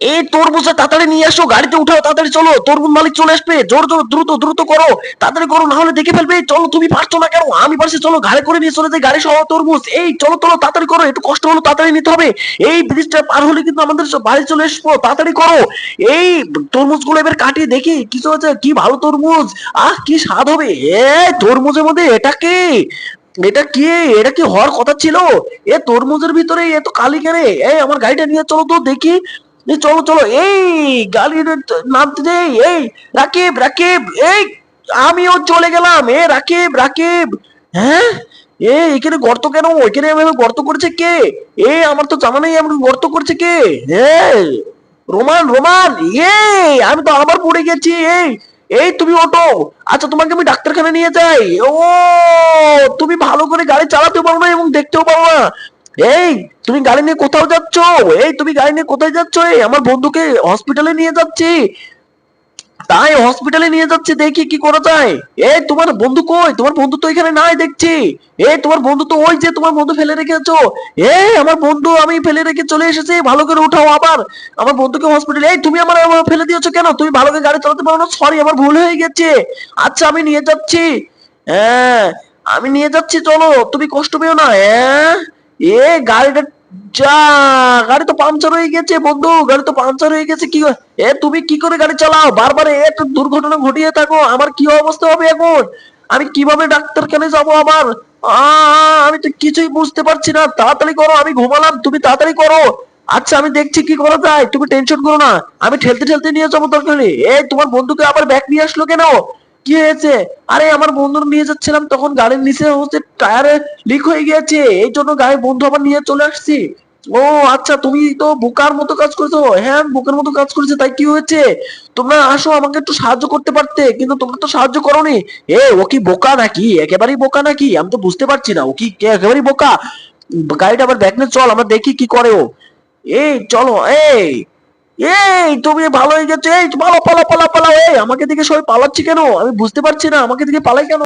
এই তরমুজটা তাড়াতাড়ি নিয়ে আসো, গাড়িতে উঠাও, তাড়াতাড়ি চলো, তরমুজ মালিক চলে আসবে, জোর জোর, দ্রুত দ্রুত করো, তাড়াতাড়ি করো না হলে দেখে ফেলবে, চলো, তুমি পারছ না কেন? আমি পারছি, চলো গাড়ি করে নিয়ে চলে যাই, গাড়ি সহ তরমুজ, এই, চলো চলো, তাড়াতাড়ি করো, একটু কষ্ট হলো, তাড়াতাড়ি নিতে হবে, এই ব্রিজটা পার হলে কিন্তু আমাদের বাড়ি চলে আসব, তাড়াতাড়ি করো, এই তরমুজগুলো এবার কাটিয়ে দেখি কিছু আছে কি ভালো তরমুজ, আহ, কি স্বাদ হবে এ তরমুজের মধ্যে এটা কি? এটা কি? এটা কি হওয়ার কথা ছিল? এ তরমুজের ভিতরে এত কালি কেন, এই আমার গাড়িটা নিয়ে চলো তো দেখি এই চলো চলো, এই গাড়ির নামতে দে এই, রাকিব রাকিব, এই, আমিও চলে গেলাম, এ, রাকিব রাকিব হ্যাঁ? এ, এখানে গর্ত কেন? এখানে এভাবে গর্ত করেছে কে? এ, আমার তো জানা নেই আমার গর্ত করেছে কে? এ, রোমান রোমান এই আমি তো আবার পড়ে গেছি এই এই, তুমি ওঠো। আচ্ছা তোমাকে আমি ডাক্তারখানা নিয়ে যাই। ও, তুমি ভালো করে গাড়ি চালাতে পারো না এবং দেখতেও পারো না। এই, তুমি গাড়ি নিয়ে কোথাও যাচ্ছ? এই, তুমি গাড়ি নিয়ে কোথায় যাচ্ছ? এই, আমার বন্ধুকে হসপিটালে নিয়ে যাচ্ছি। তাই হসপিটালে নিয়ে যাচ্ছে, দেখি কি করা যায়। এই, তোমার বন্ধু কই? তোমার বন্ধু তো এখানে নাই, দেখছি। এই, তোমার বন্ধু তো ওই যে তোমার বন্ধু ফেলে রেখেছো। এই, আমার বন্ধু, আমি ফেলে রেখে চলে এসেছি। ভালো করে উঠাও আবার। আমার বন্ধুকে হসপিটালে এই, তুমি আমার ফেলে দিয়েছ কেন? তুমি ভালো করে গাড়ি চালাতে পারো না? সরি আমার ভুল হয়ে গেছে। আচ্ছা আমি নিয়ে যাচ্ছি। হ্যাঁ আমি নিয়ে যাচ্ছি, চলো। তুমি কষ্ট পেও না হ্যাঁ? এ গাড়িটা যা, গাড়ি তো পাংচার হয়ে গেছে বন্ধু, গাড়ি তো পাংচার হয়ে গেছে, কি এ তুমি কি করে গাড়ি চালাও? বারবার এ তো দুর্ঘটনা ঘটিয়ে থাকো, আমার কি অবস্থা হবে এখন? আমি কীভাবে ডাক্তারখানে যাব আবার? আ, আমি তো কিছুই বুঝতে পারছি না, তাড়াতাড়ি করো, আমি ঘুমালাম, তুমি তাড়াতাড়ি করো। আচ্ছা আমি দেখছি কি করা যায়, তুমি টেনশন করো না, আমি ঠেলতে ঠেলতে নিয়ে যাব দরকার। এই তোমার বন্ধুকে আবার ব্যাগ নিয়ে আসলো কেন? কি হয়েছে? আরে, আমার বন্ধু নিয়ে যাচ্ছিলাম, তখন গাড়ির নিচে হচ্ছে টায়ারে লিক হয়ে গিয়েছে, এই জন্য গাড়ির বন্ধু আবার নিয়ে চলে আসছি। ও আচ্ছা তুমি তো বোকার মতো কাজ করেছ। হ্যাঁ বোকার মতো কাজ করেছে, তাই কি হয়েছে? তোমরা আসো, আমাকে একটু সাহায্য করতে পারতে, কিন্তু তোমরা তো সাহায্য করোনি। এ, ও কি বোকা নাকি? একেবারেই বোকা নাকি? আমি তো বুঝতে পারছি না, ও কি একেবারেই বোকা? গাড়িটা আবার ব্যাক চল, আমরা দেখি কি করে ও। এই, চলো, এই এই, তুমি ভালো হয়ে গেছো, এই পালা পালা পালা পালা এই, আমাকে দিকে সবাই পালাচ্ছে কেন? আমি বুঝতে পারছি না, আমাকে দিকে পালাই কেন?